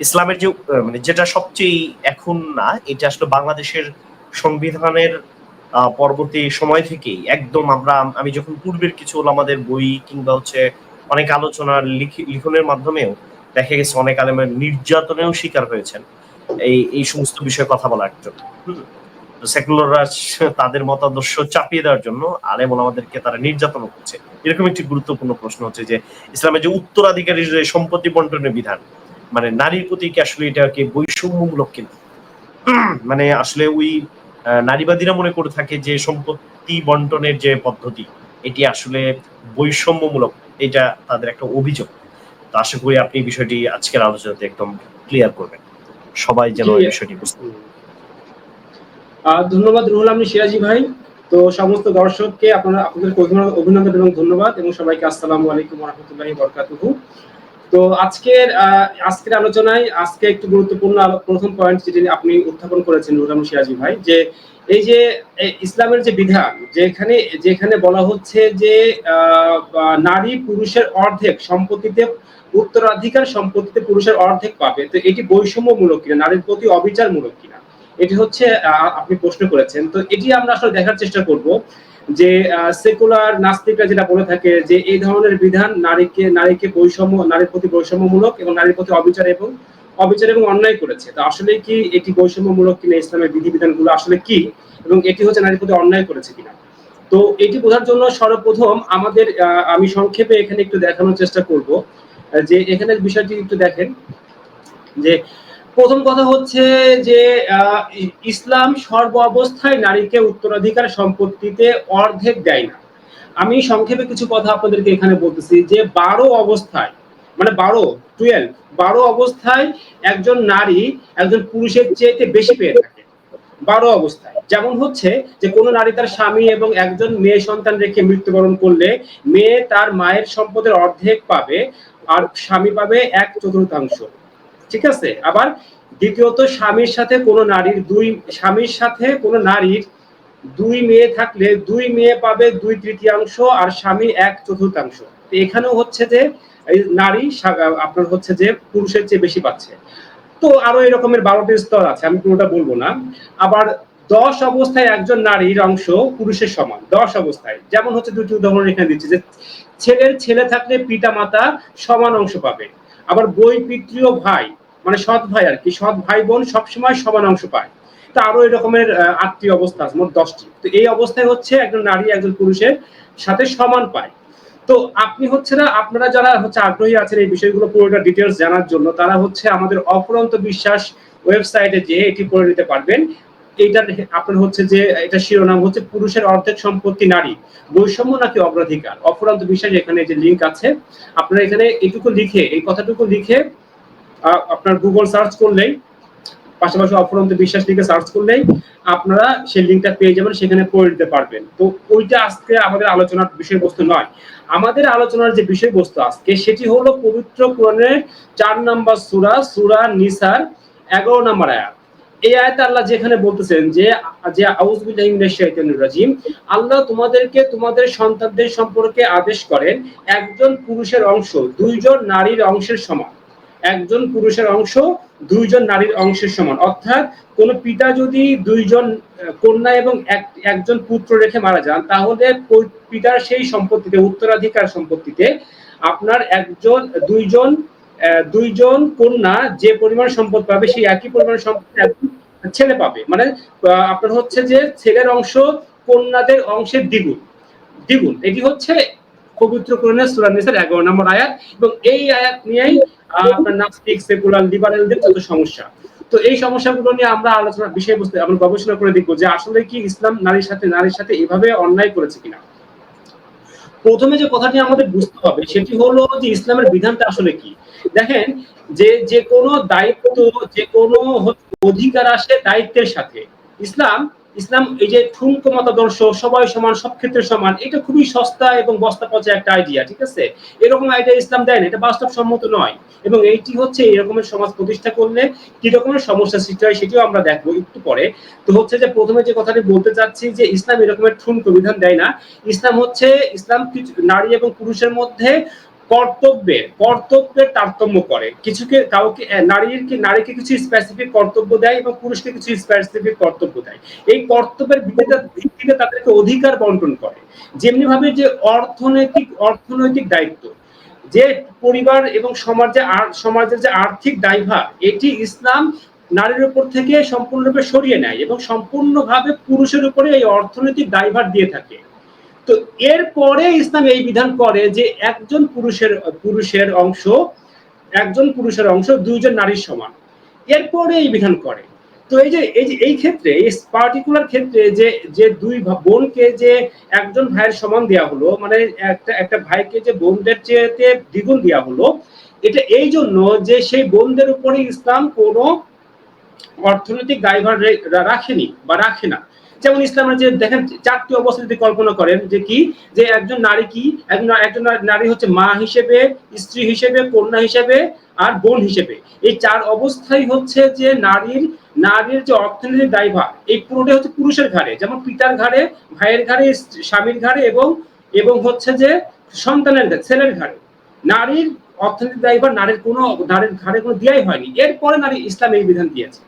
ইসলামের যে মানে যেটা সবচেয়ে এখন না, এটা আসলে বাংলাদেশের সংবিধানের পরবর্তী সময় থেকেই একদম আমরা, আমি যখন পূর্বের কিছু আমাদের বই কিংবা হচ্ছে অনেক আলোচনা লিখি- লিখনের মাধ্যমেও দেখা গেছে অনেক আলেমের নির্যাতনেও শিকার হয়েছেন এই এই সমস্ত বিষয়ে কথা বলার জন্য। সেকুলাররা তাদের মতাদর্শ চাপিয়ে দেওয়ার জন্য আলেম আমাদেরকে তারা নির্যাতন করছে। এরকম একটি গুরুত্বপূর্ণ প্রশ্ন হচ্ছে যে, ইসলামের যে উত্তরাধিকারীর সম্পত্তি বন্টনের বিধান মানে নারীর প্রতি কি আসলে এটা কি বৈষম্যমূলক কিনা? মানে আসলে ওই নারীবাদীরা মনে করে থাকে যে সম্পত্তি বন্টনের যে পদ্ধতি এটি আসলে বৈষম্যমূলক এটা তাদের একটা অভিযোগ। তো আশা করি আপনি এই বিষয়টি আজকের আলোচনাতে একদম ক্লিয়ার করবেন। সবাই যেন এই বিষয়টি বুঝতে ধন্যবাদ রুহুল আমি সিরাজি ভাই। তো সমস্ত দর্শককে আপনারা আপনাদের অভিনন্দন- অভিনন্দন এবং ধন্যবাদ এবং সবাইকে আসসালামু আলাইকুম রহমতুল্লাহি বরকাতুহু। তো আজকের আজকের আলোচনায় আজকে একটু গুরুত্বপূর্ণ প্রথম পয়েন্ট যেটি আপনি উত্থাপন করেছেন আমিন সিরাজি ভাই, যে এই যে ইসলামের যে বিধান, যেখানে যেখানে বলা হচ্ছে যে নারী পুরুষের অর্ধেক সম্পত্তিতে উত্তরাধিকার সম্পত্তিতে পুরুষের অর্ধেক পাবে, তো এটি বৈষম্যমূলক কিনা, নারীর প্রতি অবিচারমূলক কিনা, এটি হচ্ছে আপনি প্রশ্ন করেছেন, তো এটি আমরা আসলে দেখার চেষ্টা করব। যে সেকুলার নাস্তিকরা যেটা বলে থাকে যে, এই ধরনের বিধান নারীকে নারীকে বৈষম্য, নারীর প্রতি বৈষম্যমূলক এবং নারীর প্রতি অবিচার এবং অবিচার এবং অন্যায় করেছে। তো আসলে কি এটি বৈষম্যমূলক কিনা ইসলামের বিধিবিধানগুলো আসলে কি? এবং এটি হচ্ছে নারীর প্রতি অন্যায় করেছে কিনা? তো এটি বোঝার জন্য সর্বপ্রথম আমাদের আমি সংক্ষেপে এখানে একটু দেখানোর চেষ্টা করব, যে এখানে বিষয়টি একটু দেখেন, যে প্রথম কথা হচ্ছে যে ইসলাম সর্ব অবস্থায় নারীকে উত্তরাধিকার সম্পত্তিতে অর্ধেক দেয় না। আমি সংক্ষেপে কিছু কথা আপনাদেরকে এখানে বলতেছি যে, বারো অবস্থায় মানে বারো টুয়েলভ বারো অবস্থায় একজন নারী একজন পুরুষের চেয়ে বেশি পেয়ে থাকে। বারো অবস্থায়। যেমন হচ্ছে যে, কোনো নারী তার স্বামী এবং একজন মেয়ে সন্তান রেখে মৃত্যুবরণ করলে মেয়ে তার মায়ের সম্পদের অর্ধেক পাবে আর স্বামী পাবে এক চতুর্থাংশ। ঠিক আছে? আবার দ্বিতীয়ত, স্বামীর সাথে কোনো নারীর দুই, স্বামীর সাথে কোনো নারীর দুই মেয়ে থাকলে দুই মেয়ে পাবে দুই তৃতীয়াংশ আর স্বামী এক চতুর্থাংশ। এখানেও হচ্ছে যে নারী আপনার হচ্ছে যে পুরুষের চেয়ে বেশি পাচ্ছে। তো আরও এরকমের বারোটি স্তর আছে, আমি কোনোটা বলব না। আবার দশ অবস্থায় একজন নারীর অংশ পুরুষের সমান, দশ অবস্থায়। যেমন হচ্ছে দুটি উদাহরণ এখানে দিচ্ছি যে, ছেলের ছেলে থাকলে পিতা মাতা সমান অংশ পাবে। আবার বই পিতৃ ভাই মানে সৎ ভাই আর কি, সৎ ভাই বোন সবসময় সমান অংশ পায়। তো আরও এরকমের আটটি অবস্থা আছে, মোট দশটি। তো এই অবস্থায় হচ্ছে একজন নারী, একজন পুরুষের সাথে সমান পায়। তো আপনি হচ্ছে না, আপনারা যারা হচ্ছে আগ্রহী আছেন এই বিষয়গুলো পুরোটা ডিটেলস জানার জন্য, তারা হচ্ছে আমাদের অফুরন্ত বিশ্বাস ওয়েবসাইটে যে এটি পড়ে নিতে পারবেন। এইটার আপনার হচ্ছে যে, এটা শিরোনাম হচ্ছে পুরুষের অর্ধেক সম্পত্তি নারী, বৈষম্য নাকি অগ্রাধিকার? অফুরন্ত বিশ্বাস এখানে যে লিংক আছে, আপনারা এখানে এটুকু লিখে, এই কথাটুকু লিখে আপনার গুগল সার্চ করলেই, পাশাপাশি অপরন্ত বিশ্বাস লিখে সার্চ করলেই আপনারা সেই লিঙ্কটা পেয়ে যাবেন, সেখানে পড়ে নিতে পারবেন। তো ওইটা আজকে আমাদের আলোচনার বিষয়বস্তু নয়। আমাদের আলোচনার যে বিষয়বস্তু আজকে, সেটি হলো পবিত্র কোরআনের চার নাম্বার সুরা সুরা নিসার এগারো নাম্বার আয়াত। এই আয়াতে আল্লাহ যেখানে বলতেছেন যে যে রাজিম, আল্লাহ তোমাদেরকে তোমাদের সন্তানদের সম্পর্কে আদেশ করেন, একজন পুরুষের অংশ, দুইজন নারীর অংশের সমান। একজন পুরুষের অংশ, দুইজন নারীর অংশের সমান। অর্থাৎ কোন পিতা যদি দুইজন কন্যা এবং এক, একজন পুত্র রেখে মারা যান, তাহলে পিতার সেই সম্পত্তিতে, উত্তরাধিকার সম্পত্তিতে আপনার একজন, দুইজন দুইজন কন্যা যে পরিমাণ সম্পদ পাবে, সেই একই পরিমাণ সম্পদ ছেলে পাবে। মানে আপনার হচ্ছে যে ছেলের অংশ কন্যাদের অংশের দ্বিগুণ। দ্বিগুণ। এটি হচ্ছে পবিত্র কোরআনের সূরা নিসার 11 নম্বর আয়াত। এবং এই আয়াত নিয়েই আপনার নাস্তিক, সেকুলার, লিবারেলদের যত সমস্যা। তো এই সমস্যাগুলো নিয়ে আমরা আলোচনা, বিষয়বস্তু আমরা গবেষণা করে দেখব যে আসলে কি ইসলাম নারীর সাথে নারীর সাথে এভাবে অন্যায় করেছে কিনা। প্রথমে যে কথাটি আমাদের বুঝতে হবে, সেটি হলো যে ইসলামের বিধানটা আসলে কি। দেখেন, যে যে কোনো দায়িত্ব, যে কোনো অধিকার আসে দায়িত্বের সাথে। ইসলাম ইসলাম, এই যে ঠুনকো মতাদর্শ, সবাই সমান, সব ক্ষেত্রে সমান, এটা খুবই সস্তা এবং বস্তা পচা একটা আইডিয়া ঠিক আছে? এরকম আইডিয়া ইসলাম দেয় না, এটা বাস্তবসম্মত নয়। এবং এইটি হচ্ছে এরকমের সমাজ প্রতিষ্ঠা করলে কি রকমের সমস্যা সৃষ্টি হয় সেটিও আমরা দেখব একটু পরে। তো হচ্ছে যে প্রথমে যে কথাটি বলতে চাচ্ছি যে ইসলাম এরকমের ঠুনকো বিধান দেয় না, ইসলাম হচ্ছে, ইসলাম নারী এবং পুরুষের মধ্যে কর্তব্যের কর্তব্যের তারতম্য করে। কিছুকে কাউকে নারীর কি, নারীকে কিছু স্পেসিফিক কর্তব্য দেয় এবং পুরুষকে কিছু স্পেসিফিক কর্তব্য দেয়? এই কর্তব্যের ভিত্তিতে তাদেরকে অধিকার বন্টন করে। যেমনি ভাবে যে অর্থনৈতিক অর্থনৈতিক দায়িত্ব, যে পরিবার এবং সমাজে সমাজের যে আর্থিক দায়ভার এটি ইসলাম নারীর উপর থেকে সম্পূর্ণরূপে সরিয়ে নেয় এবং সম্পূর্ণভাবে পুরুষের উপরে এই অর্থনৈতিক দায়ভার দিয়ে থাকে। তো এরপরে ইসলাম এই বিধান করে যে একজন পুরুষের পুরুষের অংশ, একজন পুরুষের অংশ, দুইজন নারীর সমান। এরপরে এই বিধান করে। তো এই যে এই যে, এই ক্ষেত্রে, এই পার্টিকুলার ক্ষেত্রে যে যে দুই বোনকে যে একজন ভাইয়ের সমান দেওয়া হলো মানে একটা একটা ভাইকে যে বোনদের চেয়েতে দ্বিগুণ দেওয়া হলো, এটা এই জন্য যে সেই বোনদের উপরে ইসলাম কোনো অর্থনৈতিক দায়ভার রাখেনি বা রাখে না। যেমন ইসলামের যে দেখেন চারটি অবস্থা যদি কল্পনা করেন যে কি? যে একজন নারী কি? একজন একজন নারী হচ্ছে মা হিসেবে, স্ত্রী হিসেবে, কন্যা হিসেবে আর বোন হিসেবে। এই চার অবস্থাই হচ্ছে যে নারীর নারীর যে অর্থনৈতিক দায়ভার, এই পুরোটাই হচ্ছে পুরুষের ঘাড়ে। যেমন পিতার ঘাড়ে, ভাইয়ের ঘাড়ে স্বামীর ঘাড়ে এবং এবং হচ্ছে যে সন্তানের ছেলের ঘাড়ে। নারীর অর্থনৈতিক দায়ভার নারীর কোনো, নারীর ঘাড়ে কোনো দেওয়াই হয়নি। এরপরে নারী ইসলাম এই বিধান দিয়েছে।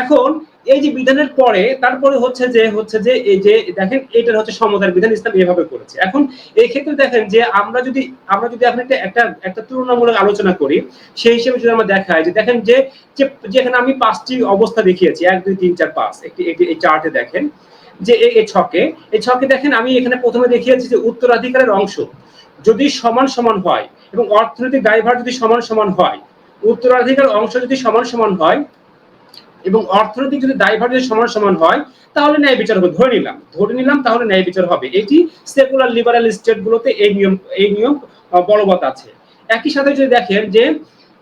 এখন এই যে বিধানের পরে, তারপরে হচ্ছে যে হচ্ছে যে, এই যে, দেখেন, এটার হচ্ছে সমতার বিধান ইসলাম এভাবে করেছে। এখন এই ক্ষেত্রে দেখেন যে, আমরা যদি আমরা যদি এখন একটা একটা একটা তুলনামূলক আলোচনা করি, সেই হিসেবে যদি আমরা দেখাই যে, দেখেন যে যেখানে আমি পাঁচটি অবস্থা দেখিয়েছি, এক, দুই, তিন, চার, পাঁচ, একটি এই চার্টে দেখেন, যে এই ছকে এই ছকে দেখেন আমি এখানে প্রথমে দেখিয়েছি যে, উত্তরাধিকারের অংশ যদি সমান সমান হয় এবং অর্থনৈতিক দায়ভার যদি সমান সমান হয়, উত্তরাধিকার অংশ যদি সমান সমান হয় এবং অর্থনৈতিক যদি যদি সমান সমান হয়, তাহলে ন্যায় বিচার হবে। ধরে নিলাম ধরে নিলাম তাহলে ন্যায় বিচার হবে। এটি সেকুলার লিবারাল স্টেট গুলোতে এই নিয়ম এই নিয়ম বলবৎ আছে। একই সাথে যদি দেখেন যে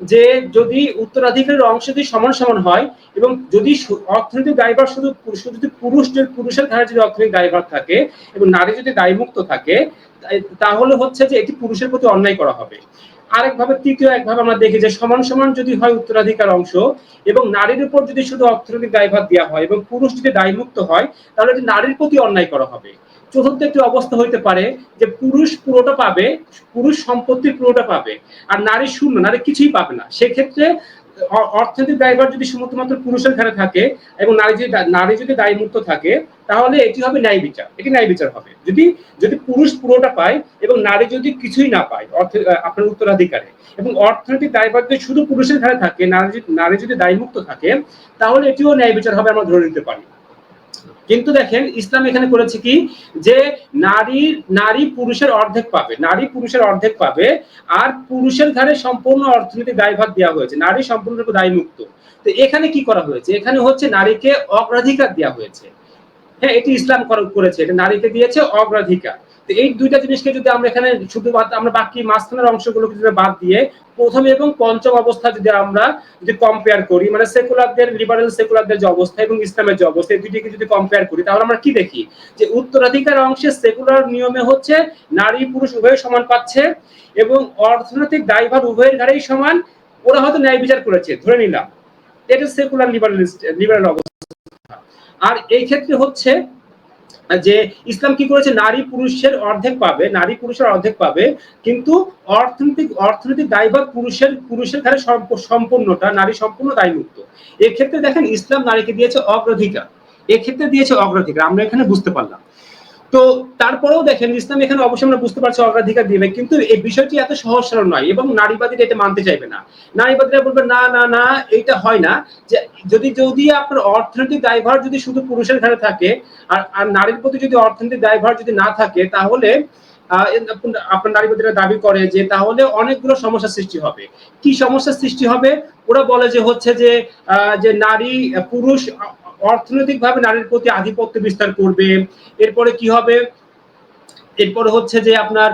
যে যদি উত্তরাধিকারের অংশ যদি সমান সমান হয় এবং যদি অর্থনৈতিক দায়ভার শুধু যদি পুরুষ যদি পুরুষের ঘাড়ে যদি অর্থনৈতিক দায়ভার থাকে এবং নারী যদি দায়মুক্ত থাকে তাহলে হচ্ছে যে এটি পুরুষের প্রতি অন্যায় করা হবে। আরেকভাবে তৃতীয় একভাবে আমরা দেখি যে সমান সমান যদি হয় উত্তরাধিকার অংশ এবং নারীর উপর যদি শুধু অর্থনৈতিক দায়ভার দেওয়া হয় এবং পুরুষ যদি দায়মুক্ত হয়, তাহলে এটি নারীর প্রতি অন্যায় করা হবে। চতুর্থ একটি অবস্থা হইতে পারে যে পুরুষ পুরোটা পাবে, পুরুষ সম্পত্তির পুরোটা পাবে, আর নারী শূন্য, নারী কিছুই পাবে না। সেক্ষেত্রে অর্থনৈতিক দায়ভার যদি শুধুমাত্র পুরুষের ঘরে থাকে এবং নারী যদি নারী যদি দায়মুক্ত থাকে, তাহলে এটি হবে ন্যায় বিচার। এটি ন্যায় বিচার হবে। যদি যদি পুরুষ পুরোটা পায় এবং নারী যদি কিছুই না পায়, অর্থ আপনার উত্তরাধিকারে, এবং অর্থনৈতিক দায়ভার যদি শুধু পুরুষের ঘরে থাকে, নারী যদি- নারী যদি দায়মুক্ত থাকে, তাহলে এটিও ন্যায় বিচার হবে আমরা ধরে নিতে পারি। কিন্তু দেখেন ইসলাম এখানে করেছে কি? যে নারী নারী পুরুষের অর্ধেক পাবে, নারী পুরুষের অর্ধেক পাবে, আর পুরুষের ঘরে সম্পূর্ণ অর্থনীতি দায়ভার দেওয়া হয়েছে, নারী সম্পূর্ণরূপে দায়মুক্ত। তো এখানে কি করা হয়েছে? এখানে হচ্ছে নারীকে অগ্রাধিকার দেওয়া হয়েছে। হ্যাঁ এটি ইসলাম করেছে, এটা নারীকে দিয়েছে অগ্রাধিকার। এই দুইটা জিনিসকে যদি আমরা এখানে শুধু আমরা বাকি মাঝখানের অংশগুলোকে যদি বাদ দিয়ে প্রথম এবং পঞ্চম অবস্থা যদি আমরা যদি কম্পেয়ার করি মানে সেকুলারদের লিবারেল সেকুলারদের যে অবস্থা এবং ইসলামের যে অবস্থা, এই দুটিকে যদি কম্পেয়ার করি, তাহলে আমরা কি দেখি? যে উত্তরাধিকার অংশে সেকুলার নিয়মে হচ্ছে নারী পুরুষ উভয় সমান পাচ্ছে এবং অর্থনৈতিক দায়ভার উভয়ের ঘাড়েই সমান। ওরা হয়তো ন্যায় বিচার করেছে, ধরে নিলাম। এটা সেকুলার লিবারালিস্ট লিবারাল অবস্থা। আর এই ক্ষেত্রে হচ্ছে যে ইসলাম কি করেছে? নারী পুরুষের অর্ধেক পাবে, নারী পুরুষের অর্ধেক পাবে, কিন্তু অর্থনৈতিক অর্থনৈতিক দায়ভার পুরুষের পুরুষের সম্প- সম্পূর্ণটা, নারী সম্পূর্ণ দায়মুক্ত। এক্ষেত্রে দেখেন, ইসলাম নারীকে দিয়েছে অগ্রাধিকার। এক্ষেত্রে দিয়েছে অগ্রাধিকার, আমরা এখানে বুঝতে পারলাম। তো তারপরেও দেখেন ইসলাম এখানে অবশ্যই আমরা বুঝতে পারছি অগ্রাধিকার দিবে, কিন্তু এই বিষয়টি এত সহজ সরল নয় এবং নারীবাদীরা এটা মানতে চাইবে না। নারীবাদীরা বলবে, না না না, এইটা হয় না। যে, যদি যদি আপনার অর্থনৈতিক দায়ভার যদি শুধু পুরুষের ঘরে থাকে আর আর নারীর প্রতি যদি অর্থনৈতিক দায়ভার যদি না থাকে, তাহলে আপনার- নারীবাদীরা দাবি করে যে তাহলে অনেকগুলো সমস্যার সৃষ্টি হবে। কি সমস্যার সৃষ্টি হবে? ওরা বলে যে হচ্ছে যে যে নারী, পুরুষ অর্থনৈতিকভাবে নারীর প্রতি আধিপত্য বিস্তার করবে। এরপরে কি হবে? এরপরে হচ্ছে যে আপনার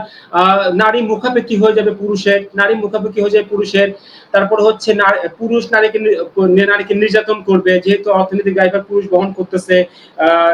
নারী মুখাপেক্ষি হয়ে যাবে পুরুষের, নারী মুখাপেক্ষি হয়ে যাবে পুরুষের। তারপর হচ্ছে পুরুষ নারীকে নারীকে নির্যাতন করবে, যেহেতু অর্থনৈতিক দায়ভার পুরুষ বহন করতেছে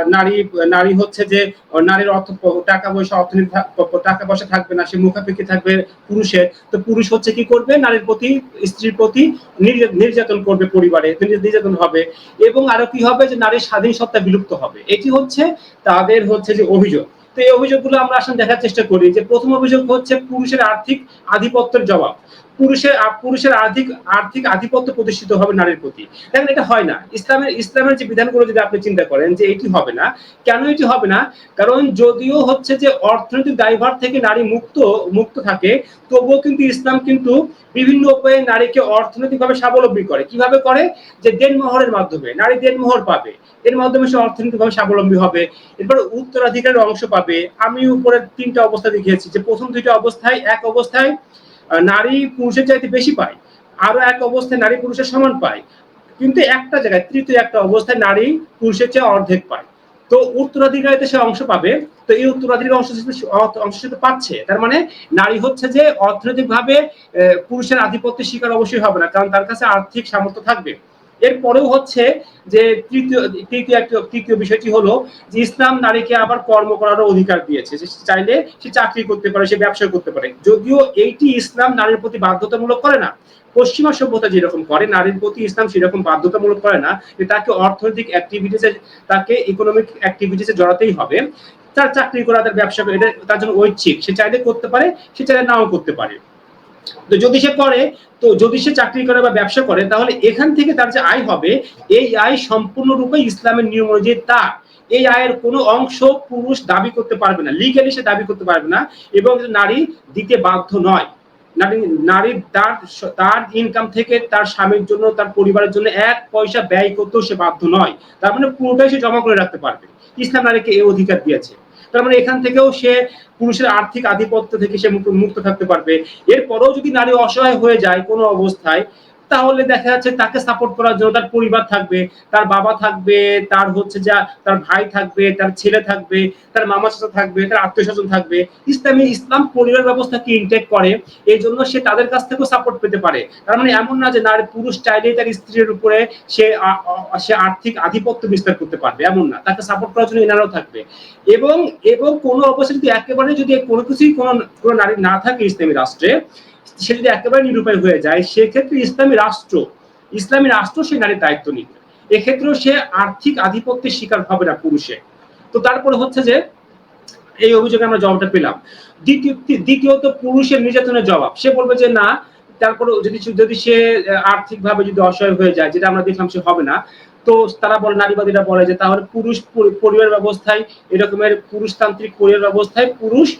নারী নারী হচ্ছে যে নারীর অর্থ, টাকা পয়সা অর্থনৈতিক থা- টাকা পয়সা থাকবে না, সে মুখাপেক্ষি থাকবে পুরুষের। তো পুরুষ হচ্ছে কি করবে? নারীর প্রতি, স্ত্রীর প্রতি নির্যাতন করবে পরিবারে, নির্যা- নির্যাতন হবে। এবং আরও কি হবে? যে নারীর স্বাধীন সত্তা বিলুপ্ত হবে। এটি হচ্ছে তাদের হচ্ছে যে অভিযোগ। তো এই অভিযোগগুলো আমরা আসলে দেখার চেষ্টা করি যে প্রথম অভিযোগ হচ্ছে পুরুষের আর্থিক আধিপত্যের জবাব। পুরুষের পুরুষের আর্থিক আর্থিক আধিপত্য প্রতিষ্ঠিত হবে নারীর প্রতি। দেখেন, এটা হয় না। ইসলামের ইসলামের যে বিধানগুলো যদি আপনি চিন্তা করেন যে এটি হবে না, কেন এটি হবে না? কারণ যদিও হচ্ছে যে অর্থনৈতিক দায়ভার থেকে নারী মুক্ত মুক্ত থাকে, তবুও কিন্তু ইসলাম কিন্তু বিভিন্ন উপায়ে নারীকে অর্থনৈতিকভাবে স্বাবলম্বী করে। কীভাবে করে? যে দেনমোহরের মাধ্যমে। নারী দেনমোহর পাবে। এর মাধ্যমে সে অর্থনৈতিকভাবে স্বাবলম্বী হবে। এরপর উত্তরাধিকারের অংশ পাবে। আমি উপরে তিনটা অবস্থা দেখিয়েছি যে প্রথম দুইটা অবস্থায়, এক অবস্থায় নারী পুরুষের চাইতে বেশি পায়। আরও এক অবস্থায় নারী পুরুষের সমান পায়। কিন্তু একটা জায়গায় তৃতীয় একটা অবস্থায় নারী পুরুষের চেয়ে অর্ধেক পায়। তো উত্তরাধিকারিতে সে অংশ পাবে। তো এই উত্তরাধিকার অংশ অংশ সেটা পাচ্ছে। তার মানে নারী হচ্ছে যে অর্থনৈতিকভাবে আহ, পুরুষের আধিপত্য শিকার অবশ্যই হবে না। কারণ তার কাছে আর্থিক সামর্থ্য থাকবে। এরপরেও হচ্ছে যে তৃতীয় তৃতীয় একটা তৃতীয় বিষয়টি হলো যে ইসলাম নারীকে আবার কর্ম করারও অধিকার দিয়েছে। সে চাইলে সে চাকরি করতে পারে সে ব্যবসা করতে পারে। যদিও এইটি ইসলাম নারীর প্রতি বাধ্যতামূলক করে না। পশ্চিমা সভ্যতা যেরকম করে নারীর প্রতি ইসলাম সেরকম বাধ্যতামূলক করে না যে তাকে অর্থনৈতিক অ্যাক্টিভিটিসে তাকে ইকোনমিক অ্যাক্টিভিটিসে জড়াতেই হবে। তার চাকরি করা তার ব্যবসা করা, এটা তার জন্য ঐচ্ছিক। সে চাইলে করতে পারে সে চাইলে নাও করতে পারে। তো যদি সে করে, তো যদি সে চাকরি করে বা ব্যবসা করে, তাহলে এখান থেকে তার যে আয় হবে, এই আয় সম্পূর্ণরূপে ইসলামের নিয়ম অনুযায়ী তার এই আয়ের কোনো অংশ পুরুষ দাবি করতে পারবে না। লিগালি সে দাবি করতে পারবে না এবং নারী দিতে বাধ্য নয়। নারী নারী তার তার ইনকাম থেকে তার স্বামীর জন্য, তার পরিবারের জন্য এক পয়সা ব্যয় করতেও সে বাধ্য নয়। তার মানে পুরোটাই সে জমা করে রাখতে পারবে। ইসলাম নারীকে এই অধিকার দিয়েছে। তার মানে এখান থেকেও সে পুরুষের আর্থিক আধিপত্য থেকে সে মুক্ত থাকতে পারবে। এরপরেও যদি নারী অসহায় হয়ে যায় কোনো অবস্থায় তাহলে দেখা যাচ্ছে তাকে সাপোর্ট করার জন্য তার পরিবার থাকবে, তার বাবা থাকবে, তার হচ্ছে যা, তার ভাই থাকবে, তার ছেলে থাকবে, তার মামা চাচা থাকবে, তার আত্মীয় স্বজন থাকবে। ইসলামী, ইসলাম পরিবার ব্যবস্থাকে ইনটেক করে? এই জন্য সে তাদের কাছ থেকেও সাপোর্ট পেতে পারে। তার মানে এমন না যে নারী পুরুষ চাইলেই তার স্ত্রীর উপরে সে সে আর্থিক আধিপত্য বিস্তার করতে পারবে। এমন না। তাকে সাপোর্ট করার জন্য এনারাও থাকবে। এবং এবং কোনো অবস্থায় যদি একেবারে যদি কোনো কিছুই কোনো কোনো নারী না থাকে ইসলামী রাষ্ট্রে সে যদি একেবারে নিরুপায় হয়ে যায়, সেক্ষেত্রে ইসলামী রাষ্ট্র ইসলামী রাষ্ট্র সেই নারীর দায়িত্ব নিবে। এক্ষেত্রেও সে আর্থিক আধিপত্যের শিকার হবে না পুরুষে। তো তারপরে হচ্ছে যে, এই অভিযোগে আমরা জবাবটা পেলাম। দ্বিতীয় দ্বিতীয়ত পুরুষের নির্যাতনের জবাব। সে বলবে যে, না তারপরে যদি যদি সে আর্থিক ভাবে যদি অসহায় হয়ে যায়, যেটা আমরা দেখলাম সে হবে না। তো তারা বলে, নারীবাদীরা বলে যে, তাহলে পুরুষ পরি- পরিবার ব্যবস্থায়, এরকমের পুরুষতান্ত্রিক পরিবার ব্যবস্থায় পুরুষ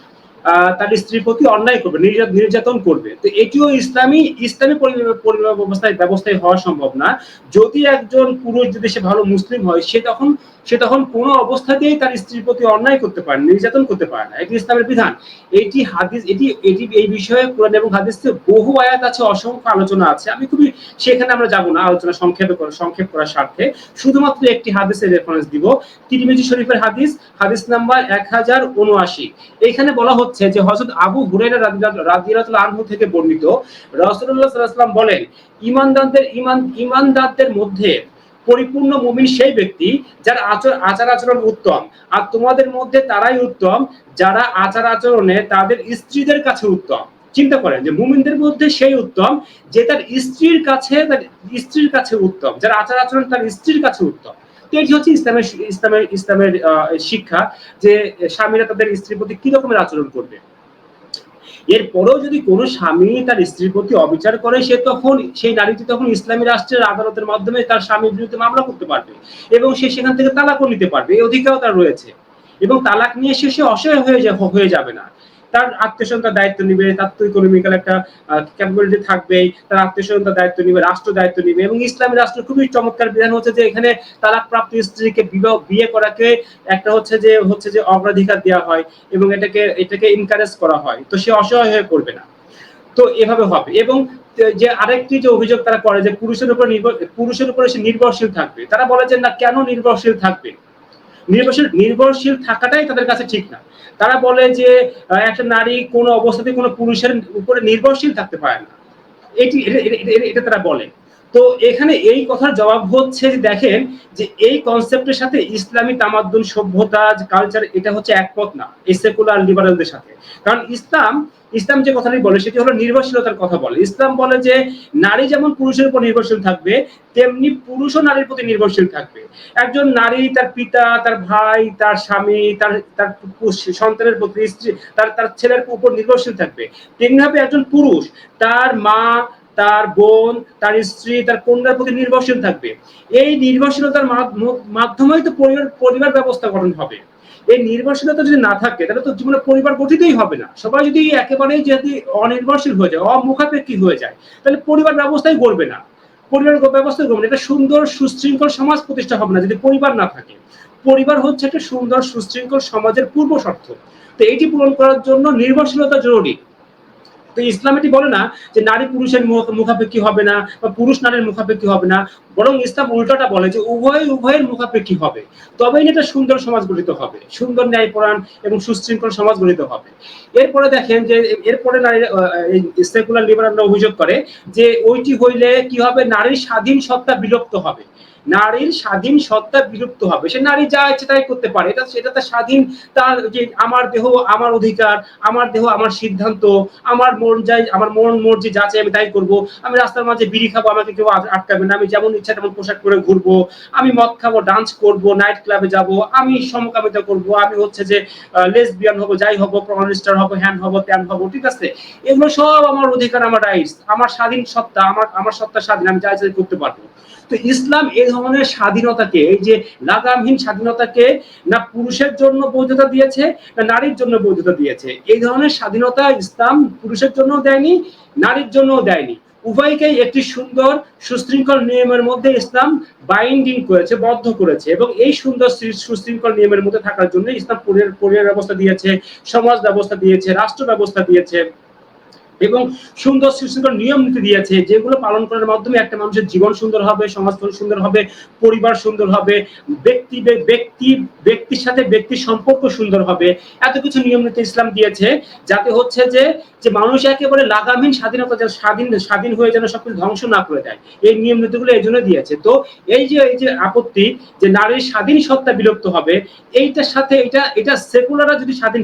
তার স্ত্রীর প্রতি অন্যায় করবে নির্যা- নির্যাতন করবে। তো এটিও ইসলামী ইসলামী পরিবার ব্যবস্থায় ব্যবস্থায় হওয়া সম্ভব না। যদি একজন পুরুষ যদি সে ভালো মুসলিম হয়, সে তখন সে তখন কোনো অবস্থাতেই তার স্ত্রীর প্রতি অন্যায় করতে পারে নির্যাতন করতে পারে না। এটি ইসলামের বিধান। এটি হাদিস, এটি এটি এই বিষয়ে কোরআন এবং হাদিসে বহু আয়াত আছে, অসংখ্য আলোচনা আছে। আমি খুবই সেখানে আমরা যাব না, আলোচনা সংক্ষেপে সংক্ষেপ করার স্বার্থে। শুধুমাত্র একটি হাদিসের রেফারেন্স দিব, তিরমিজি শরীফের হাদিস হাদিস নাম্বার এক হাজার উনআশি। এখানে বলা হচ্ছে যে, হযরত আবু হুরায়রা রাদিয়াল্লাহু আনহু থেকে বর্ণিত, রাসূলুল্লাহ সাল্লাল্লাহু আলাইহি বলেন ইমানদারদের ইমান ইমানদারদের মধ্যে পরিপূর্ণ মুমিন সেই ব্যক্তি যার আচর আচার আচরণ উত্তম। আর তোমাদের মধ্যে তারাই উত্তম, যারা আচার আচরণে তাদের স্ত্রীদের কাছে উত্তম। চিন্তা করেন যে মুমিনদের মধ্যে সেই উত্তম যে তার স্ত্রীর কাছে, তার স্ত্রীর কাছে উত্তম, যার আচার আচরণ তার স্ত্রীর কাছে উত্তম। তো এটি হচ্ছে ইসলামের ইসলামের ইসলামের শিক্ষা যে স্বামীরা তাদের স্ত্রীর প্রতি কি রকমের আচরণ করবে। এরপরেও যদি কোনো স্বামী তার স্ত্রীর প্রতি অবিচার করে, সে তখন, সেই নারীটি তখন ইসলামী রাষ্ট্রের আদালতের মাধ্যমে তার স্বামীর বিরুদ্ধে মামলা করতে পারবে এবং সে সেখান থেকে তালাকও নিতে পারবে। এই অধিকারও তার রয়েছে এবং তালাক নিয়ে সে সে অসহায় হয়ে হয়ে যাবে না। তার আত্মীয় স্বজন তার দায়িত্ব নিবে, তার তো ইকোনমিক্যাল একটা ক্যাপাবিলিটি থাকবেই, তার আত্মীয় স্বজন তার দায়িত্ব নিবে, রাষ্ট্র দায়িত্ব নিবে এবং ইসলামী রাষ্ট্র খুবই চমৎকার বিধান হচ্ছে যে এখানে তালাক প্রাপ্ত স্ত্রীকে বিবাহ, বিয়ে করাকে একটা হচ্ছে যে হচ্ছে যে অগ্রাধিকার দেওয়া হয় এবং এটাকে এটাকে এনকারেজ করা হয়। তো সে অসহায় হয়ে পড়বে না। তো এভাবে হবে এবং যে আরেকটি যে অভিযোগ তারা করে যে পুরুষের উপর নির্ভর, পুরুষের উপরে সে নির্ভরশীল থাকবে। তারা বলে যে, না, কেন নির্ভরশীল থাকবে? নির্ভরশীল নির্ভরশীল থাকাটাই তাদের কাছে ঠিক না। তারা বলে যে একটা নারী কোনো অবস্থাতে কোনো পুরুষের উপরে নির্ভরশীল থাকতে পারে না। এটি এটা- তারা বলে। তো এখানে এই কথার জবাব হচ্ছে যে, দেখেন যে এই কনসেপ্টের সাথে ইসলামী তামাদ্দুন, সভ্যতা কালচার এটা হচ্ছে একমত না। এই সেকুলার লিবারালদের সাথে। কারণ ইসলাম ইসলাম যে কথাটি বলে, সেটি হলো নির্ভরশীলতার কথা বলে। ইসলাম বলে যে, নারী যেমন পুরুষের উপর নির্ভরশীল থাকবে, তেমনি পুরুষও নারীর প্রতি নির্ভরশীল থাকবে। একজন নারী তার পিতা, তার ভাই, তার স্বামী, তার তার সন্তানের প্রতি স্ত্রী, তার তার ছেলের উপর নির্ভরশীল থাকবে। তেমনিভাবে একজন পুরুষ, তার মা, তার বোন, তার স্ত্রী, তার কন্যার প্রতি নির্ভরশীল থাকবে। এই নির্ভরশীলতার মাধ্যমেই তো পরিবার পরিবার ব্যবস্থা গঠন হবে। এই নির্ভরশীলতা যদি না থাকে, তাহলে তো জীবনে পরিবার গঠিতই হবে না। সবাই যদি একেবারেই যদি অনির্ভরশীল হয়ে যায়, অমুখাপেক্ষী হয়ে যায়, তাহলে পরিবার ব্যবস্থাই গড়বে না। পরিবার ব্যবস্থা করবে না। এটা সুন্দর সুশৃঙ্খল সমাজ প্রতিষ্ঠা হবে না যদি পরিবার না থাকে। পরিবার হচ্ছে একটা সুন্দর সুশৃঙ্খল সমাজের পূর্ব শর্ত তো এটি পূরণ করার জন্য নির্ভরশীলতা জরুরি। তো ইসলাম এটি বলে না যে নারী পুরুষের মুখাপেক্ষী হবে না বা পুরুষ নারীর মুখাপেক্ষী হবে না, বরং ইসলাম উল্টাটা বলে যে উভয় উভয়ের মুখাপেক্ষি হবে। তবেই এটা সুন্দর সমাজ গঠিত হবে। সুন্দর ন্যায়পরাণ এবং সুশৃঙ্খল সমাজ গঠিত হবে। এরপরে দেখেন যে এরপরে নারী সেকুলার লিবারালরা অভিযোগ করে যে ওইটি হইলে কি হবে? নারীর স্বাধীন সত্তা বিলুপ্ত হবে। নারীর স্বাধীন সত্তা বিলুপ্ত হবে। সে নারী যা ইচ্ছে তাই করতে পারে। এটা সেটা তার স্বাধীন, তার যে আমার দেহ, আমার অধিকার, আমার দেহ, আমার সিদ্ধান্ত, আমার মন যাই, আমার মন মর্জি যা চাই আমি তাই করব। আমি রাস্তার মাঝে বিড়ি খাব, আমাকে কেউ আটকাবে না। আমি যেমন ইচ্ছা তেমন পোশাক পরে ঘুরবো। আমি মদ খাব ডান্স করব নাইট ক্লাবে যাব। আমি সমকামিতা করব। আমি হচ্ছে যে লেসবিয়ান হব, যাই হব প্রনিস্টার হব হ্যান হব ত্যান হব, ঠিক আছে? এগুলো সব আমার অধিকার, আমার রাইটস আমার স্বাধীন সত্তা, আমার আমার সত্তা স্বাধীন, আমি যা চাই করতে পারব। তো ইসলাম এই ধরনের স্বাধীনতাকে, এই যে লাগামহীন স্বাধীনতাকে না পুরুষের জন্য বৈধতা দিয়েছে, না নারীর জন্য বৈধতা দিয়েছে। এই ধরনের স্বাধীনতা ইসলাম পুরুষের জন্য দেয়নি, নারীর জন্য দেয়নি। উভয়কেই একটি সুন্দর, সুশৃঙ্খল নিয়মের মধ্যে ইসলাম বাইন্ডিং করেছে, বদ্ধ করেছে এবং এই সুন্দর সুশৃঙ্খল নিয়মের মধ্যে থাকার জন্য ইসলাম পরিবার ব্যবস্থা দিয়েছে, সমাজ ব্যবস্থা দিয়েছে, রাষ্ট্র ব্যবস্থা দিয়েছে। এবং সুন্দর সুশৃঙ্খল নিয়ম নীতি দিয়েছে, যেগুলো পালন করার মাধ্যমে একটা মানুষের জীবন সুন্দর হবে সমাজ সুন্দর হবে, পরিবার সুন্দর হবে, ব্যক্তি ব্যক্তি, ব্যক্তির সাথে ব্যক্তির সম্পর্ক সুন্দর হবে। এত কিছু নিয়ম নীতি ইসলাম দিয়েছে, যাতে হচ্ছে যে যে মানুষ একেবারে লাগামহীন স্বাধীনতা যেন স্বাধীন স্বাধীন হয়ে যেন সবকিছু ধ্বংস না করে দেয়। এই নিয়ম নীতিগুলো এই জন্য দিয়েছে। তো এই যে এই যে আপত্তি যে নারীর স্বাধীন সত্তা বিলুপ্ত হবে, এইটার সাথে, এটা এটা সেকুলাররা যদি স্বাধীন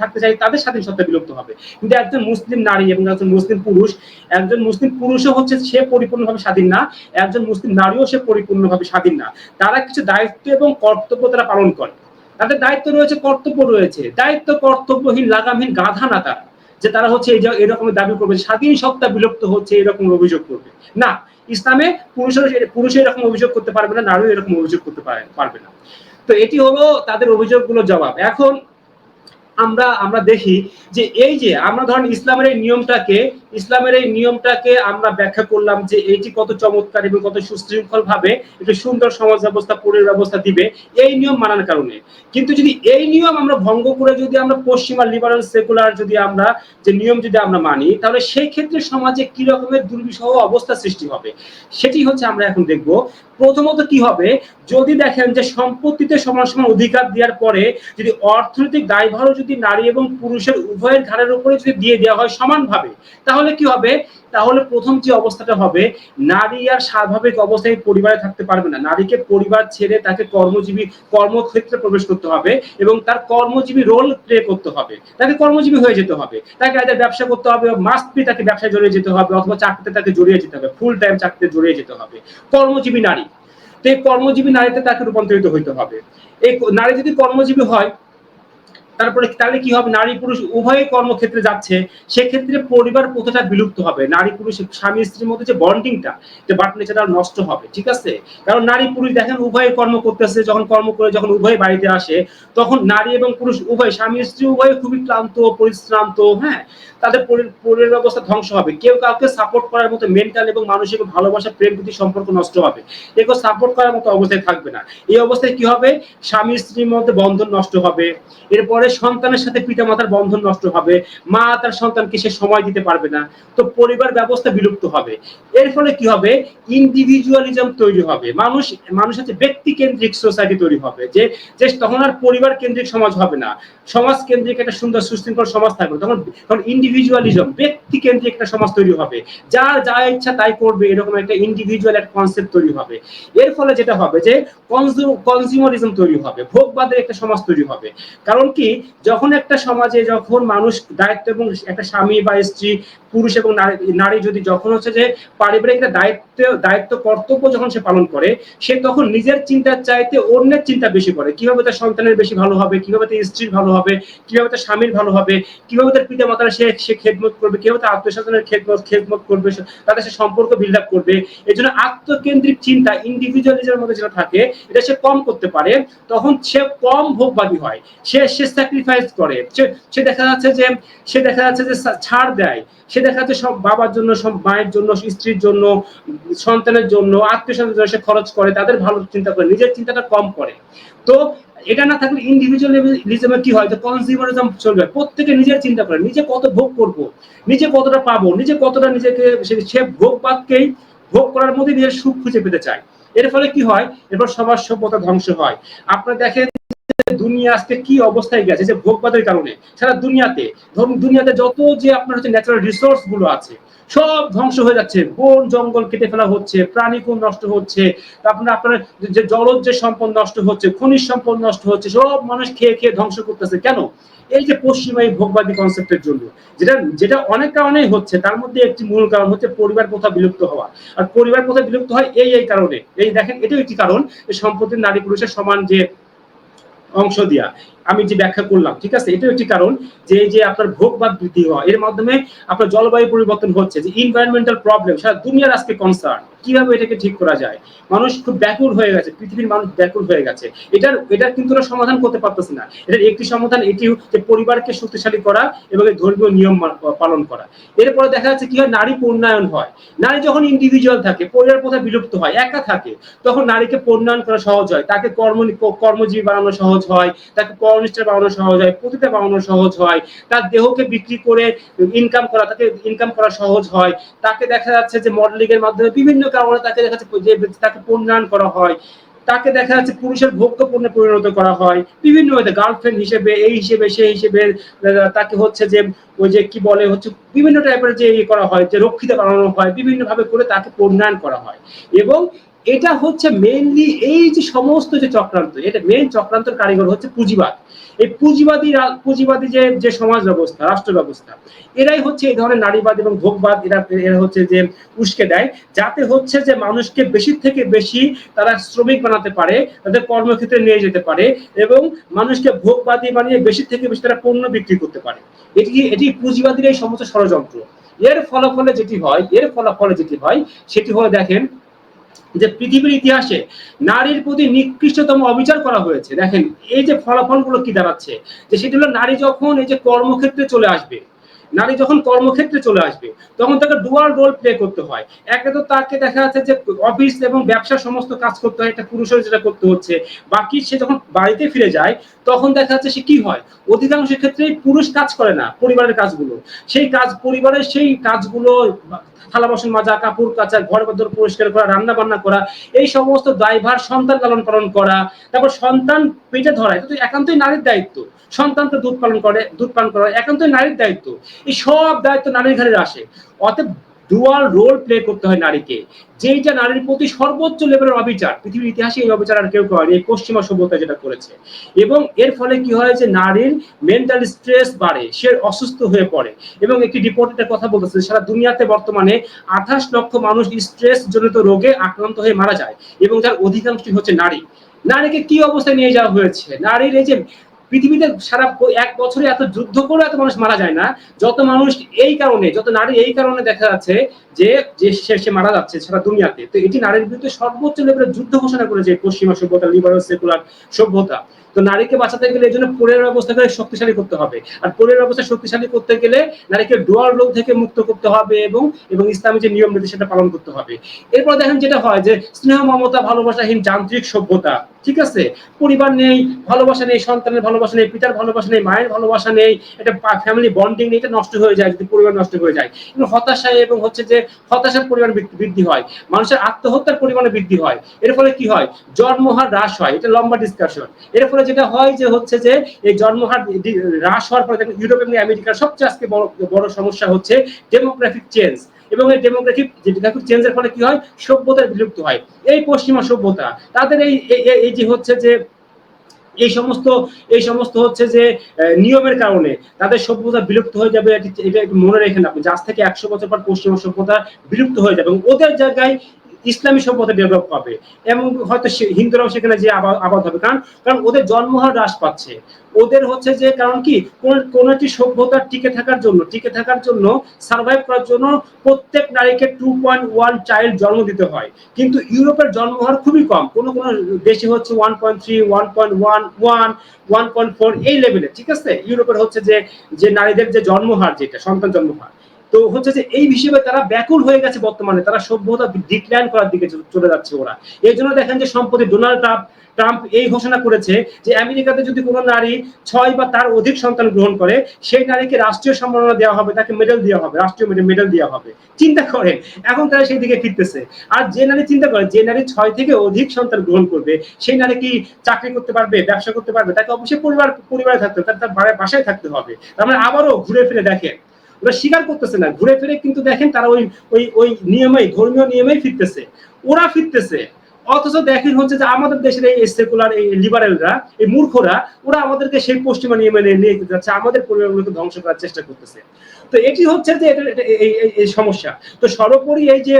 থাকতে চায়, তাদের স্বাধীন সত্তা বিলুপ্ত হবে। কিন্তু একজন মুসলিম নারী এবং একজন মুসলিম পুরুষ, একজন মুসলিম পুরুষও হচ্ছে সে পরিপূর্ণভাবে স্বাধীন না, একজন মুসলিম নারীও সে পরিপূর্ণভাবে স্বাধীন না। তারা কিছু দায়িত্ব এবং কর্তব্য তারা পালন করে। তাদের দায়িত্ব রয়েছে, কর্তব্য রয়েছে। দায়িত্ব, কর্তব্যহীন, লাগামহীন গাধা না তারা, যে তারা হচ্ছে এই এরকমের দাবি করবে স্বাধীন সত্তা বিলুপ্ত হচ্ছে, এরকম অভিযোগ করবে। না, ইসলামে পুরুষের পুরুষের এরকম অভিযোগ করতে পারবে না, নারীও এরকম অভিযোগ করতে পারবে না। তো এটি হলো তাদের অভিযোগগুলোর জবাব। এখন আমরা আমরা দেখি যে এই যে আমরা ধরেন ইসলামের এই নিয়মটাকে, ইসলামের এই নিয়মটাকে আমরা ব্যাখ্যা করলাম যে এটি কত চমৎকার এবং কত সুশৃঙ্খল ভাবে একটি সুন্দর সমাজ ব্যবস্থা পরিবার ব্যবস্থা দিবে, এই নিয়ম মানার কারণে। কিন্তু যদি এই নিয়ম আমরা ভঙ্গ করে যদি আমরা পশ্চিমা লিবারাল সেকুলার যদি আমরা যে নিয়ম যদি আমরা মানি, তাহলে সেই ক্ষেত্রে সমাজে কি রকমের দুর্বিষহ অবস্থা সৃষ্টি হবে? সেটি হচ্ছে আমরা এখন দেখব প্রথমত কি হবে? যদি দেখেন যে সম্পত্তিতে সমান সমান অধিকার দেওয়ার পরে যদি অর্থনৈতিক দায়ভারও যদি নারী এবং পুরুষের উভয়ের ঘাড়ের উপরে যদি দিয়ে দেওয়া হয় সমানভাবে, তাহলে কি হবে? তাহলে প্রথম যে অবস্থাটা হবে, নারী আর স্বাভাবিক অবস্থায় পরিবারে থাকতে পারবে না। নারীকে পরিবার ছেড়ে তাকে কর্মজীবী, কর্মক্ষেত্রে প্রবেশ করতে হবে এবং তার কর্মজীবী রোল প্লে করতে হবে। তাকে কর্মজীবী হয়ে যেতে হবে। তাকে আজ ব্যবসা করতে হবে মাস্ট বি তাকে ব্যবসায় জড়িয়ে যেতে হবে অথবা চাকরিতে তাকে জড়িয়ে যেতে হবে ফুল টাইম চাকরিতে জড়িয়ে যেতে হবে। কর্মজীবী নারী। তো এই কর্মজীবী নারীতে তাকে রূপান্তরিত হইতে হবে। এই নারী যদি কর্মজীবী হয় তারপরে তাহলে কি হবে? নারী পুরুষ উভয় কর্মক্ষেত্রে যাচ্ছে, সেক্ষেত্রে পরিবার প্রথাটা বিলুপ্ত হবে। নারী পুরুষ স্বামী স্ত্রীর মধ্যে যে বন্ডিংটা যে বাটনে সেটা নষ্ট হবে, ঠিক আছে? কারণ নারী পুরুষ দেখেন উভয় কর্ম করতেছে, যখন কর্ম করে যখন উভয় বাড়িতে আসে, তখন নারী এবং পুরুষ উভয়, স্বামী স্ত্রী উভয় খুবই ক্লান্ত, পরিশ্রান্ত হ্যাঁ? তাদের পরিবার ব্যবস্থা ধ্বংস হবে। কেউ কাউকে সাপোর্ট করার মতো মেন্টাল এবং মানসিক ভালোবাসা, প্রেম প্রীতি সম্পর্ক নষ্ট হবে। কেউ সাপোর্ট করার মতো অবস্থায় থাকবে না। এই অবস্থায় কি হবে? স্বামী স্ত্রীর মধ্যে বন্ধন নষ্ট হবে। এরপরে সন্তানের সাথে পিতা মাতার বন্ধন নষ্ট হবে। মা তার সন্তানকে সে সময় দিতে পারবে না। তো পরিবার ব্যবস্থা বিলুপ্ত হবে। এর ফলে কি হবে? ইন্ডিভিজুয়ালিজম তৈরি হবে। মানুষ মানুষ হচ্ছে ব্যক্তি কেন্দ্রিক সোসাইটি তৈরি হবে। যে যে তখন আর পরিবার কেন্দ্রিক সমাজ হবে না। সমাজ কেন্দ্রিক একটা সুন্দর সুশৃঙ্খল সমাজ থাকবে। তখন তখন ইন্ডিভিজুয়ালিজম ব্যক্তি কেন্দ্রিক একটা সমাজ তৈরি হবে। যার যা ইচ্ছা তাই করবে, এরকম একটা ইন্ডিভিজুয়াল একটা কনসেপ্ট তৈরি হবে। এর ফলে যেটা হবে যে কনজিউমারিজম তৈরি হবে, ভোগবাদের একটা সমাজ তৈরি হবে। কারণ কি, যখন একটা সমাজে যখন মানুষ দায়িত্ব এবং একটা স্বামী বা স্ত্রী পুরুষ এবং নারী যদি যখন হচ্ছে যে পারিবারিক দায়িত্ব দায়িত্ব, কর্তব্য যখন সে পালন করে, সে তখন নিজের চিন্তার চাইতে অন্যের চিন্তা বেশি করে। কীভাবে তার সন্তানের বেশি ভালো হবে, কীভাবে তার স্ত্রীর ভালো হবে, কীভাবে তার স্বামীর ভালো হবে, কীভাবে তার পিতা মাতার সে সে খেদমত করবে, কীভাবে তার আত্মীয় স্বজনের খেদমত খেদমত করবে, তাদের সে সম্পর্ক বিল্ড আপ করবে। এই জন্য আত্মকেন্দ্রিক চিন্তা ইন্ডিভিজুয়ালিজমের মধ্যে যেটা থাকে, এটা সে কম করতে পারে, তখন সে কম ভোগবাদী হয়। সে সে স্যাক্রিফাইস করে। সে দেখা যাচ্ছে যে, সে দেখা যাচ্ছে যে ছাড় দেয়। সে দেখা যাচ্ছে সব বাবার জন্য, সব মায়ের জন্য, স্ত্রীর জন্য, সন্তানের জন্য, আত্মীয় স্বজনের জন্য সে খরচ করে, তাদের ভালো চিন্তা করে, নিজের চিন্তাটা কম করে। তো এটা না থাকলে ইন্ডিভিজুয়ালিজমে কি হয়? যে কনজিউমারিজম চলবে। প্রত্যেকে নিজের চিন্তা করে, নিজে কত ভোগ করব, নিজে কতটা পাবো, নিজে কতটা নিজেকে সে- ভোগবাদকেই ভোগ করার মধ্যে নিজের সুখ খুঁজে পেতে চায়। এর ফলে কি হয়? এরপর সমাজ সভ্যতা ধ্বংস হয়। আপনারা দেখেন দুনিয়া আজকে কি অবস্থায় গেছে, যে ভোগবাদের কারণে? সারা দুনিয়াতে। ধরুন, দুনিয়াতে যত যে আপনার হচ্ছে ন্যাচারাল রিসোর্সগুলো আছে, সব ধ্বংস হয়ে যাচ্ছে। বন, জঙ্গল কেটে ফেলা হচ্ছে প্রাণী কোন নষ্ট হচ্ছে, তারপরে আপনার যে জলজ যে সম্পদ নষ্ট হচ্ছে, খনিজ সম্পদ নষ্ট হচ্ছে, সব মানুষ খেয়ে খেয়ে ধ্বংস করতেছে। কেন? এই যে পশ্চিমা, এই ভোগবাদী কনসেপ্টের জন্য। যেটা যেটা অনেক কারণেই হচ্ছে, তার মধ্যে একটি মূল কারণ হচ্ছে পরিবার প্রথা বিলুপ্ত হওয়া। আর পরিবার প্রথা বিলুপ্ত হয় এই এই কারণে। এই দেখেন, এটাও একটি কারণ যে সম্পত্তির নারী পুরুষের সমান যে অংশ দিয়া। আমি যে ব্যাখ্যা করলাম, ঠিক আছে? এটাও একটি কারণ যে যে আপনার ভোগবাদ বৃদ্ধি হওয়া। এর মাধ্যমে আপনার জলবায়ু পরিবর্তন হচ্ছে, যে ইনভায়রনমেন্টাল প্রবলেম সারা দুনিয়ার আজকে কনসার্ন কীভাবে এটাকে ঠিক করা যায়? মানুষ খুব ব্যাকুল হয়ে গেছে, পৃথিবীর মানুষ ব্যাকুল হয়ে গেছে। এটার এটার কিন্তু ওরা সমাধান করতে পারতেছে না। এটার একটি সমাধান এটি যে পরিবারকে শক্তিশালী করা এবং ধর্মীয় নিয়ম পালন করা। এরপরে দেখা যাচ্ছে কি হয়, নারী উন্নয়ন হয়। নারী যখন ইন্ডিভিজুয়াল থাকে পরিবার প্রথা বিলুপ্ত হয়, একা থাকে, তখন নারীকে পণ্যায়ন করা সহজ হয়। তাকে কর্ম, কর্মজীবী বানানো সহজ হয়, তাকে কর্মনিষ্ঠা বানানো সহজ হয় প্রতিটা বানানো সহজ হয়, তার দেহকে বিক্রি করে ইনকাম করা, তাকে ইনকাম করা সহজ হয়। তাকে দেখা যাচ্ছে যে মডেলিং এর মাধ্যমে বিভিন্ন কারণে তাকে দেখা যাচ্ছে যে তাকে করা হয়। তাকে দেখা যাচ্ছে পুরুষের ভোগ্য পণ্যে পরিণত করা হয়। বিভিন্ন গার্লফ্রেন্ড হিসেবে, এই হিসেবে, সেই হিসেবে তাকে হচ্ছে যে, ওই যে কি বলে, হচ্ছে বিভিন্ন টাইপের যে ইয়ে করা হয়, যে রক্ষিত বানানো হয় বিভিন্ন ভাবে করে তাকে পণ্যায়ন করা হয়। এবং এটা হচ্ছে মেইনলি এই যে সমস্ত যে চক্রান্ত, এটা মেইন চক্রান্তর কারিগর হচ্ছে পুঁজিবাদ। এই পুঁজিবাদী পুঁজিবাদী যে যে সমাজ ব্যবস্থা, রাষ্ট্র ব্যবস্থা, এরাই হচ্ছে এই ধরনের নারীবাদ এবং ভোগবাদ এরা এরা হচ্ছে যে উস্কে দেয়, যাতে হচ্ছে যে মানুষকে বেশি থেকে বেশি তারা শ্রমিক বানাতে পারে, তাদের কর্মক্ষেত্রে নিয়ে যেতে পারে এবং মানুষকে ভোগবাদী বানিয়ে বেশি থেকে বেশি তারা পণ্য বিক্রি করতে পারে। এটি এটি পুঁজিবাদীর এই সমস্ত ষড়যন্ত্র। এর ফলাফলে যেটি হয়, এর ফলাফলে যেটি হয়, সেটি হলো দেখেন যে পৃথিবীর ইতিহাসে নারীর প্রতি নিকৃষ্টতম অবিচার করা হয়েছে। দেখেন, এই যে ফলাফলগুলো কি দাঁড়াচ্ছে? যে সেটি হলো নারী যখন এই যে কর্মক্ষেত্রে চলে আসবে, নারী যখন কর্মক্ষেত্রে চলে আসবে, তখন তাকে ডুয়াল রোল প্লে করতে হয়। একে তো তাকে দেখা যাচ্ছে যে অফিস এবং ব্যবসার সমস্ত কাজ করতে হয়, একটা পুরুষের যেটা করতে হচ্ছে। বাকি সে যখন বাড়িতে ফিরে যায়, তখন দেখা যাচ্ছে সে কি হয়? অধিকাংশ ক্ষেত্রেই পুরুষ কাজ করে না পরিবারের কাজগুলো। সেই কাজ, পরিবারের সেই কাজগুলো থালা বাসন মাজা, কাপড় কাচা ঘর বদর পরিষ্কার করা রান্না বান্না করা, এই সমস্ত দায়ভার সন্তান লালন পালন করা, তারপর সন্তান পেটে ধরা এটা তো একান্তই নারীর দায়িত্ব। সন্তান তো দুধ পালন করে, দুধ পান করা একান্তই নারীর দায়িত্ব। এই সব দায়িত্ব নারীর ঘরে আসে। অতএব ডুয়াল রোল প্লে করতে হয় নারীকে। যেইটা নারীর প্রতি সর্বোচ্চ লেভেলের অবিচার, পৃথিবীর ইতিহাসে এই অবিচার আর কেউ করেনি, এই পশ্চিমা সভ্যতা যেটা করেছে। এবং এর ফলে কি হয় যে নারীর মেন্টাল স্ট্রেস বাড়ে, সে অসুস্থ হয়ে পড়ে। এবং একটি রিপোর্টের কথা বলতেছে, সারা দুনিয়াতে বর্তমানে আঠাশ লক্ষ মানুষ স্ট্রেস জনিত রোগে আক্রান্ত হয়ে মারা যায়, এবং তার অধিকাংশই হচ্ছে নারী। নারীকে কি অবস্থায় নিয়ে যাওয়া হয়েছে? নারীর এই যে পৃথিবীতে সারা এক বছরে এত যুদ্ধ করে এত মানুষ মারা যায় না। যত মানুষ এই কারণে, যত নারী এই কারণে দেখা যাচ্ছে যে যে সে মারা যাচ্ছে সারা দুনিয়াতে। তো এটি নারীর বিরুদ্ধে সর্বোচ্চ লেভেলের যুদ্ধ ঘোষণা করেছে পশ্চিমা সভ্যতা লিবারাল সেকুলার সভ্যতা। তো নারীকে বাঁচাতে গেলে এই জন্য পরিবার ব্যবস্থাকে শক্তিশালী করতে হবে। আর পরিবার ব্যবস্থা শক্তিশালী করতে গেলে নারীকে ডোয়ার রোগ থেকে মুক্ত করতে হবে এবং এবং ইসলামী যে নিয়ম নীতি সেটা পালন করতে হবে। এরপর দেখেন যেটা হয় যে স্নেহ, মমতা, ভালোবাসাহীন যান্ত্রিক সভ্যতা, ঠিক আছে? পরিবার নেই, ভালোবাসা নেই, সন্তানের ভালোবাসা নেই, পিতার ভালোবাসা নেই, মায়ের ভালোবাসা নেই, এটা ফ্যামিলি বন্ডিং নেই, এটা নষ্ট হয়ে যায়, যদি পরিবার নষ্ট হয়ে যায়। এবং হতাশায় এবং হচ্ছে যে হতাশার পরিমাণ বৃদ্ধি- বৃদ্ধি হয়, মানুষের আত্মহত্যার পরিমাণে বৃদ্ধি হয়। এর ফলে কি হয়? জন্মহার হ্রাস হয়, এটা লম্বা ডিসকাশন এর ফলে যেটা হয় যে হচ্ছে যে এই জন্মহার হ্রাস হওয়ার ফলে ইউরোপ এবং আমেরিকার সবচেয়ে আজকে বড় বড় সমস্যা হচ্ছে ডেমোগ্রাফিক চেঞ্জ এবং এই ডেমোগ্রাফিক ডেমোগ্রাফিক চেঞ্জের ফলে কি হয়? সভ্যতার বিলুপ্ত হয়। এই পশ্চিমা সভ্যতা, তাদের এই, এই- যে হচ্ছে যে এই সমস্ত এই সমস্ত হচ্ছে যে নিয়মের কারণে তাদের সভ্যতা বিলুপ্ত হয়ে যাবে, এটা একটু মনে রেখেন আপনি যে আজ থেকে একশো বছর পর পশ্চিমা সভ্যতা বিলুপ্ত হয়ে যাবে এবং ওদের জায়গায় ইসলামী সভ্যতা ডেভেলপ পাবে এবং হয়তো হিন্দুরাও সেখানে যে আবাদ হবে। কারণ কারণ ওদের জন্মহার হ্রাস পাচ্ছে। ওদের হচ্ছে যে কারণ কি? কোন একটি সভ্যতা টিকে থাকার জন্য টিকে থাকার জন্য সার্ভাইভ করার জন্য প্রত্যেক নারীকে টু পয়েন্ট ওয়ান চাইল্ড জন্ম দিতে হয়। কিন্তু ইউরোপের জন্মহার খুবই কম। কোন কোন দেশে হচ্ছে one point three one point one one one point four এই লেভেলে ঠিক আছে? ইউরোপের হচ্ছে যে যে নারীদের যে জন্মহার যেটা, সন্তান জন্মহার তো হচ্ছে যে এই হিসেবে তারা ব্যাকুল হয়ে গেছে বর্তমানে। তারা সভ্যতা ডিক্লাইন করার দিকে চলে যাচ্ছে ওরা। এই জন্য দেখেন যে সম্প্রতি ডোনাল্ড ট্রাম্প ট্রাম্প এই ঘোষণা করেছে যে আমেরিকাতে যদি কোনো নারী ছয় বা তার অধিক সন্তান গ্রহণ করে, সেই নারীকে রাষ্ট্রীয় সম্মাননা দেওয়া হবে, তাকে মেডেল দেওয়া হবে, রাষ্ট্রীয় মেডেল দেওয়া হবে। চিন্তা করেন, এখন তারা সেই দিকে ফিরতেছে। আর যে নারী চিন্তা করে, যে নারী ছয় থেকে অধিক সন্তান গ্রহণ করবে, সেই নারী কি চাকরি করতে পারবে, ব্যবসা করতে পারবে? তাকে অবশ্যই পরিবার, পরিবারে থাকতে হবে, তার তার বাসায় থাকতে হবে। তার মানে আবারও ঘুরে ফিরে দেখেন। ওরা স্বীকার করতেছে না। ঘুরে ফিরে কিন্তু দেখেন তারা ওই ওই ওই নিয়মেই, ধর্মীয় নিয়মেই ফিরতেছে। ওরা ফিরতেছে। অথচ দেখেন হচ্ছে যে আমাদের দেশের এই সেকুলার এই লিবারেলরা এই মূর্খরা, ওরা আমাদেরকে সেই পশ্চিমা নিয়মে নিয়ে যেতে যাচ্ছে, আমাদের পরিবারগুলোকে ধ্বংস করার চেষ্টা করতেছে। তো এটি হচ্ছে যে এটা এই সমস্যা। তো সর্বোপরি এই যে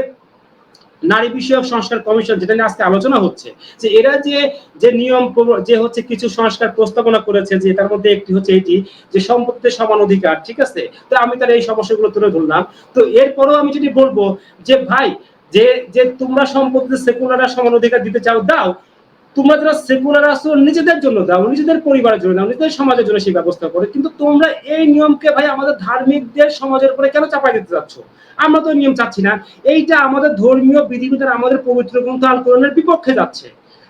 নারী বিষয়ক সংস্কার কমিশন যেটা নিয়ে আজকে আলোচনা হচ্ছে, যে এরা যে যে নিয়ম যে হচ্ছে কিছু সংস্কার প্রস্তাবনা করেছে, যে তার মধ্যে একটি হচ্ছে এটি, যে সম্পত্তি সমান অধিকার, ঠিক আছে? তো আমি তার এই সমস্যাগুলো তুলে ধরলাম। তো এরপরও আমি যদি বলব, যে ভাই, যে যে তোমরা সম্পত্তি সেকুলাররা সমান অধিকার দিতে চাও, দাও। তোমরা যারা সেকুলার আসো নিজেদের জন্য দাও, নিজেদের পরিবারের জন্য দাও, নিজেদের সমাজের জন্য সেই ব্যবস্থা করো। কিন্তু তোমরা এই নিয়মকে ভাই আমাদের ধার্মিকদের সমাজের উপরে কেন চাপাই দিতে চাচ্ছ আমরা তো নিয়ম চাচ্ছি না। এইটা আমাদের ধর্মীয় বিধিবিধান আমাদের পবিত্র গ্রন্থ আল কোরআনের বিপক্ষে যাচ্ছে।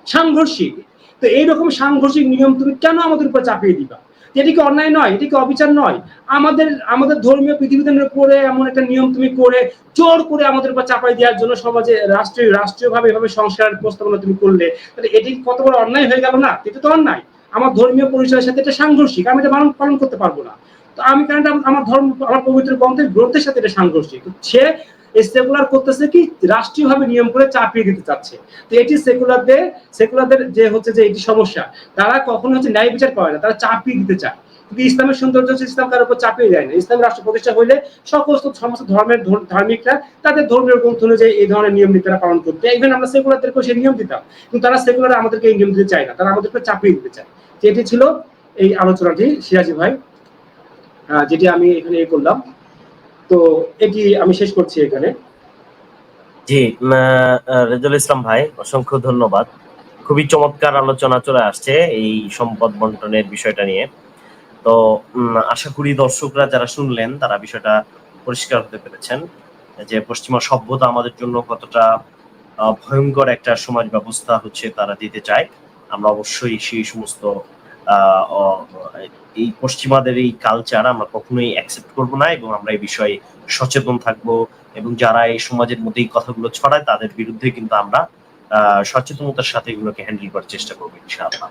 সাংঘর্ষিক। তো এইরকম সাংঘর্ষিক নিয়ম তুমি কেন আমাদের উপর চাপিয়ে দিবা? এটি কি অন্যায় নয়, এটি কি অবিচার নয়? আমাদের আমাদের ধর্মীয় বিধিবিধানের উপরে এমন একটা নিয়ম তুমি করে, জোর করে আমাদের উপর চাপাই দেওয়ার জন্য সমাজে রাষ্ট্রীয়, রাষ্ট্রীয়ভাবে এভাবে সংস্কারের প্রস্তাবনা তুমি করলে, তাহলে এটি কত বড় অন্যায় হয়ে গেল না? এটা তো অন্যায়। আমার ধর্মীয় পরিচয়ের সাথে এটা সাংঘর্ষিক, আমি এটা পালন পালন করতে পারব না। তো আমি কারণ আমার ধর্ম, আমার পবিত্র গ্রন্থের গ্রন্থের সাথে এটা সাংঘর্ষিক। সে সেকুলার করতেছে কি? রাষ্ট্রীয়ভাবে নিয়ম করে চাপিয়ে দিতে চাচ্ছে। তো এটি সেকুলারদের সেকুলারদের যে হচ্ছে যে এটি সমস্যা, তারা কখনো হচ্ছে ন্যায় বিচার করে না, তারা চাপিয়ে দিতে চায়। কিন্তু ইসলামের সৌন্দর্য হচ্ছে ইসলাম কারোর উপর চাপিয়ে দেয় না। ইসলাম রাষ্ট্র প্রতিষ্ঠা হইলে সমস্ত সমস্ত ধর্মের ধার্মিকরা তাদের ধর্মীয় গ্রন্থ অনুযায়ী এই ধরনের নিয়ম নীতিরা পালন করতে। ইভেন আমরা সেকুলারদেরকেও সেই নিয়ম দিতাম। কিন্তু তারা সেকুলার আমাদেরকে এই নিয়ম দিতে চায় না। তারা আমাদেরকে চাপিয়ে দিতে চায়। এটি ছিল এই আলোচনাটি, সিরাজি ভাই। যেটি আমি এখানে এ করলাম। তো এটি আমি শেষ করছি এখানে? জি উম, ইসলাম ভাই অসংখ্য ধন্যবাদ। খুবই চমৎকার আলোচনা চলে আসছে এই সম্পদ বন্টনের বিষয়টা নিয়ে। তো আশা করি দর্শকরা যারা শুনলেন তারা বিষয়টা পরিষ্কার হতে পেরেছেন যে পশ্চিমা সভ্যতা আমাদের জন্য কতটা ভয়ঙ্কর একটা সমাজ ব্যবস্থা হচ্ছে তারা দিতে চায়। আমরা অবশ্যই সেই সমস্ত এই পশ্চিমাদের এই কালচার আমরা কখনোই অ্যাকসেপ্ট করব না এবং আমরা এই বিষয়ে সচেতন থাকব এবং যারা এই সমাজের মধ্যে এই কথাগুলো ছড়ায় তাদের বিরুদ্ধে কিন্তু আমরা সচেতনতার সাথে এগুলোকে হ্যান্ডেল করার চেষ্টা করব ইনশাআল্লাহ।